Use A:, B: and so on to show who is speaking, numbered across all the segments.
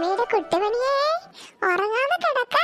A: മേരെ കുട്ടിമണിയേ ഉറങ്ങാതെ കിടക്ക.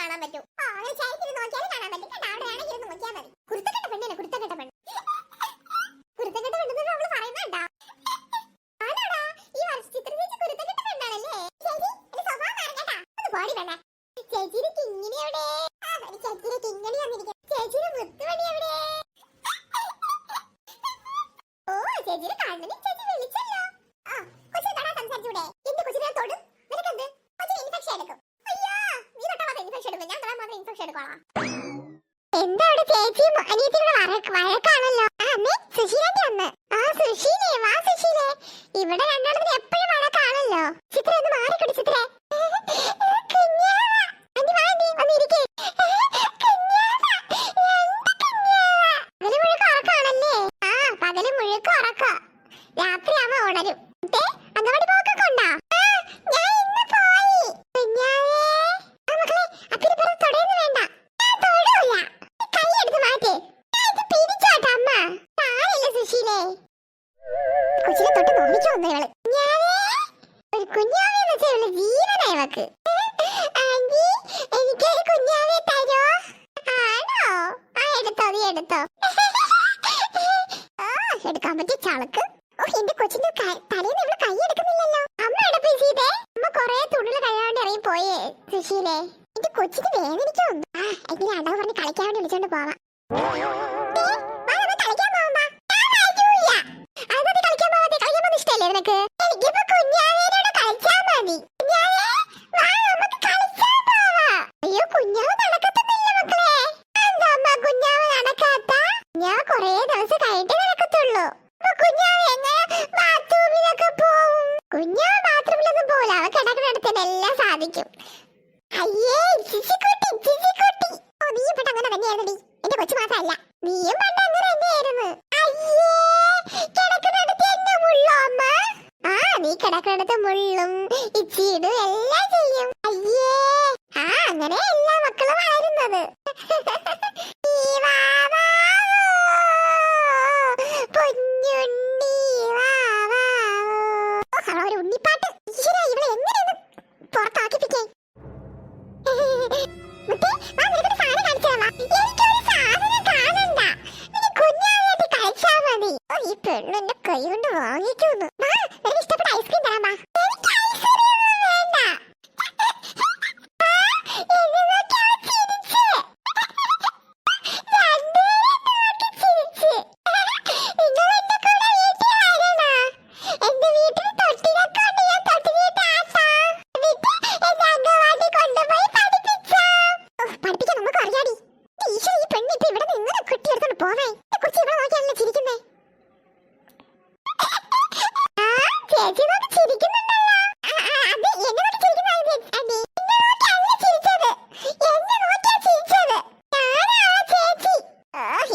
A: കാണാൻ പറ്റും. പെണ്ണ്. എവിടെ? ചേച്ചിയുടെ മുത്തുമണി എവിടെ? ഓ ചേച്ചിയുടെ കണ്ണിന് வழக்க എടുത്തോ? ആ എടുക്കാൻ പറ്റിയ ചളക്ക്. ഓ എന്റെ കൊച്ചിന്റെ തലേന്ന് ഇവൾ കൈ എടുക്കുന്നില്ലല്ലോ. അമ്മ എടുപ്പ് ചെയ്തേ? അമ്മ കൊറേ തുള്ളിൽ കഴിയാണ്ട് ഇറങ്ങി പോയേ സുശീലേ എന്റെ കൊച്ചിന് വേദനിക്കോ ആ എങ്ങനെ അടവ് പറഞ്ഞ് കളിക്കാൻ വേണ്ടി വിളിച്ചോണ്ട് പോവാം. കളിക്കാൻ പോവാ കളിക്കാൻ പോകുന്ന ഇഷ്ടല്ലേ നിനക്ക്? കിടക്കുന്നിടത്തിന് എല്ലാം സാധിക്കും. അയ്യേ ചിച്ചിക്കുട്ടി ചിച്ചിക്കുട്ടി. ഓ നീ ഇവിടെ അങ്ങനെ തന്നെയായിരുന്നടി. എന്റെ കൊച്ചു മാത്രമല്ല നീയും പണ്ട് അങ്ങനെ തന്നെയായിരുന്നു. അയ്യേ കിടക്കുന്നിടത്ത് എന്നെ മുള്ളോ അമ്മ? ആ നീ കിടക്കുന്നിടത്ത് മുള്ളും ഇച്ചിടും എല്ലാം ചെയ്യും. അയ്യേ ആ അങ്ങനെ എല്ലാ മക്കളും വളരുന്നത് ഈ പെണ്ണ് എന്റെ കൈ കൊണ്ട് വാങ്ങിക്കുന്നു ഇഷ്ടപ്പെട്ട ഐസ്ക്രീം തരാമാ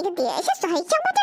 A: Dia susah.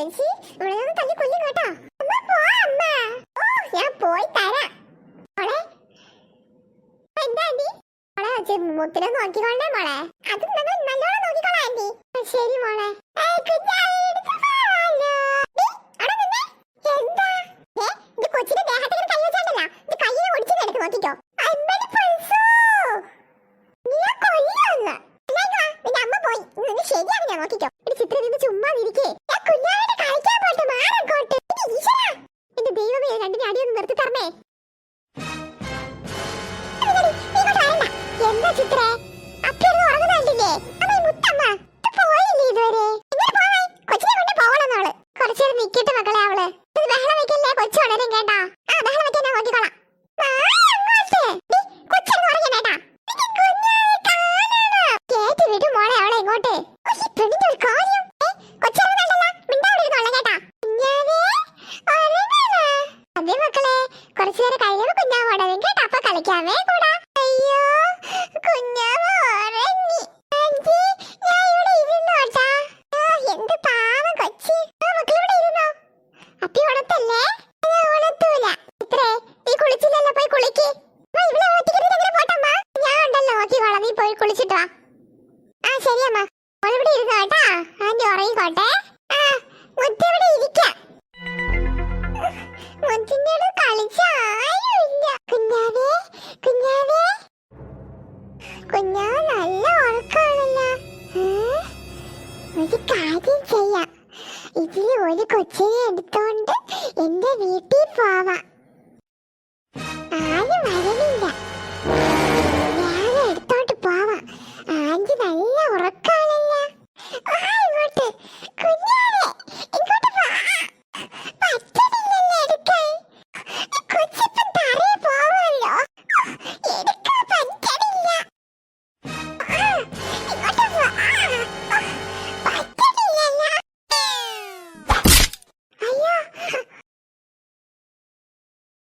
A: ചേച്ചി അവളെയൊന്ന് തല്ലി കൊല്ലും കേട്ടോ. അമ്മ പോ അമ്മ. ഓ ഞാൻ പോയി തരാം. മോളെ എന്താ ആന്റി? മോളെ മുത്തിനെ നോക്കിക്കൊള്ളേ മോളെ. അത് നല്ലോണം നോക്കിക്കോളാം ആന്റി. ശരി മോളെ. സമയേ കൂടാ. അയ്യോ കുഞ്ഞാവ ഉറങ്ങി ആന്റി ഞാൻ ഇവിടെ ഇരുന്നോട്ടാ എന്ത് പാവം കൊച്ചി. ആ മക്കൾ ഇവിടെ ഇരുന്നോ? അപ്പി ഉണത്തല്ലേ ഞാൻ ഉണത്തൂല ഇത്രേ നീ കുളിച്ചില്ലല്ലോ പോയി കുളിക്ക്. ഇവിടെ ഒറ്റയ്ക്ക് എങ്ങനെ പോട്ടമ്മ ഞാൻ ഉണ്ടല്ലോ നോക്കിക്കോളാം നീ പോയി കുളിച്ചിട്ട് വാ. ആ ശരിയമ്മ ഓളിവിടെ ഇരുന്നോട്ടാ ആന്റി ഉറങ്ങിക്കോട്ടെ. ആ മുത്തെവിടെ ഇരിക്കാം. മുത്തിനോട് കളിച്ച ആരുമില്ല. കുഞ്ഞാവേ കുഞ്ഞാവേ. കുഞ്ഞാ നല്ല ഉറക്കാണല്ലോ ഒരു കാര്യം ചെയ്യാം. ഇതിൽ ഒരു കൊച്ചിനെ എടുത്തോണ്ട് എന്റെ വീട്ടിൽ പോവാം. ആരും